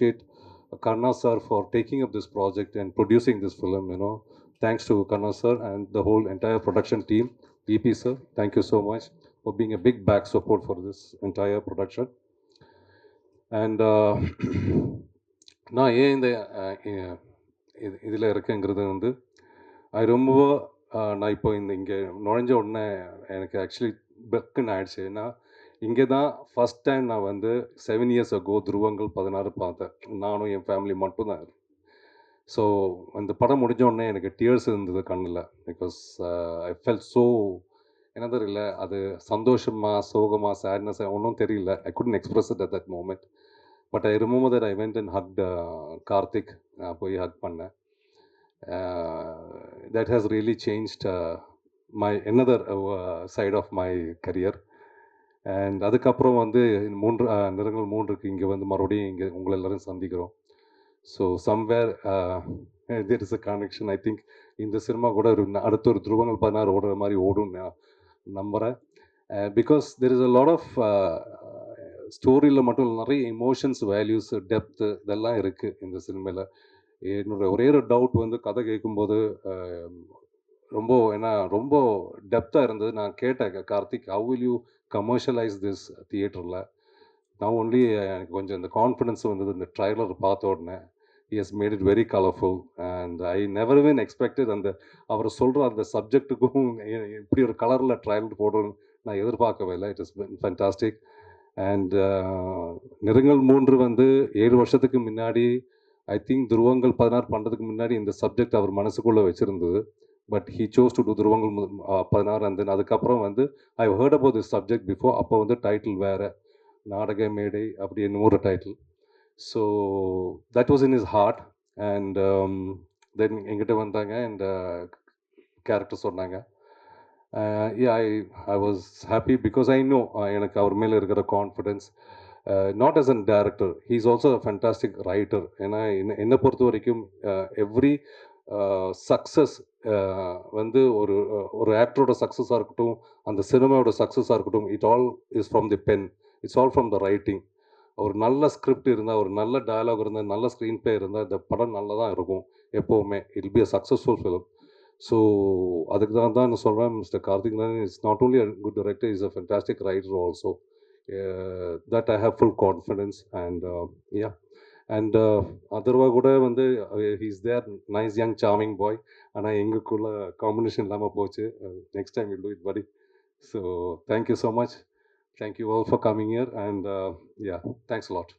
appreciate Karna sir for taking up this project and producing this film. You know, thanks to Karna sir and the whole entire production team. DP sir, thank you so much for being a big back support for this entire production. And uh, நான் ஏன் இந்த இது இதில் இருக்கேங்கிறது வந்து அது ரொம்ப நான் இப்போ இந்த இங்கே நுழைஞ்ச உடனே எனக்கு ஆக்சுவலி பெக்குன்னு ஆயிடுச்சு ஏன்னா இங்கே தான் ஃபஸ்ட் டைம் நான் வந்து செவன் இயர்ஸ் அகோ துருவங்கள் பதினாறு பார்த்தேன். நானும் என் ஃபேமிலி மட்டும்தான் ஸோ அந்த படம் முடிஞ்சோடனே எனக்கு டியர்ஸ் இருந்தது கண்ணில். பிகாஸ் ஐ ஃபெல் ஸோ என்ன தெரியல அது சந்தோஷமா சோகமா சேட்னஸ் ஒன்றும் தெரியல. I couldn't express it at that moment but I remove that I went and hug Karthik நான் போய் ஹக் பண்ணேன். That has really changed my another side of my career and அதுக்கப்புறம் வந்து மூன்று நிறங்கள் நிறங்கள் மூன்றுக்கு இங்கே வந்து மறுபடியும் இங்கே உங்களை எல்லோரும் சந்திக்கிறோம். So somewhere there is a connection I think இந்த சினிமா கூட ஒரு அடுத்த ஒரு துருவங்கள் பதினாறு ஓடுற மாதிரி ஓடும் நான் நம்புகிறேன் because there is a lot of ஸ்டோரியில் மட்டும் இல்லை நிறைய எமோஷன்ஸ் வேல்யூஸ் டெப்த்து இதெல்லாம் இருக்குது இந்த சினிமையில். என்னோட ஒரே ஒரு டவுட் வந்து கதை கேட்கும்போது ரொம்ப ஏன்னா ரொம்ப டெப்த்தாக இருந்தது. நான் கேட்டேன் Karthik how will you commercialise this தியேட்டரில் நான் ஒன்லி எனக்கு கொஞ்சம் இந்த கான்ஃபிடென்ஸ் வந்தது இந்த ட்ரைலர் பார்த்த உடனே has made it very colourful and I never even expected அந்த அவர் சொல்கிற அந்த சப்ஜெக்ட்டுக்கும் இப்படி ஒரு கலரில் ட்ரைலர் போடுறேன்னு நான் எதிர்பார்க்கவே இல்லை. இட் இஸ் ஃபென்டாஸ்டிக் அண்ட் நிறங்கள் மூன்று வந்து ஏழு வருஷத்துக்கு முன்னாடி ஐ திங்க் துருவங்கள் பதினாறு பண்ணுறதுக்கு முன்னாடி இந்த சப்ஜெக்ட் அவர் மனசுக்குள்ளே வச்சுருந்தது. But he chose to do Dhuruvangal Pathinaaru அந்த தென் அதுக்கப்புறம் வந்து I heard about this subject before அப்போ வந்து டைட்டில் வேறு. நாடக மேடை அப்படி என்னமோ ஒரு title so that was in is heart and then எங்கிட்ட வந்தாங்க. அண்ட் கேரக்டர் uh, சொன்னாங்க. I I was happy because I know எனக்கு அவர் மேலே இருக்கிற confidence not as an director he is also a writer ஏன்னா என்ன என்னை பொறுத்த வரைக்கும் எவ்ரி uh, சக்ஸஸ் வந்து ஒரு ஒரு ஆக்டரோட சக்ஸஸாக இருக்கட்டும் அந்த சினிமாவோட சக்ஸஸாக இருக்கட்டும் it all is from the pen it's all from the writing ஒரு நல்ல ஸ்கிரிப்ட் இருந்தால் ஒரு நல்ல டயலாக் இருந்தால் நல்ல ஸ்க்ரீன் பிளே இருந்தால் இந்த படம் நல்லா தான் இருக்கும் எப்போவுமே. It be a successful film so அதுக்கு தான் தான் நான் சொல்கிறேன் mister Karthik Narayan is not only a good director is a fantastic writer also that I have full confidence and yeah and Atharva கூட வந்து he's there nice young charming boy ஆனால் எங்களுக்குள்ள combination இல்லாமல் போச்சு. Next time will do it படி so thank you so much thank you all for coming here and yeah thanks lot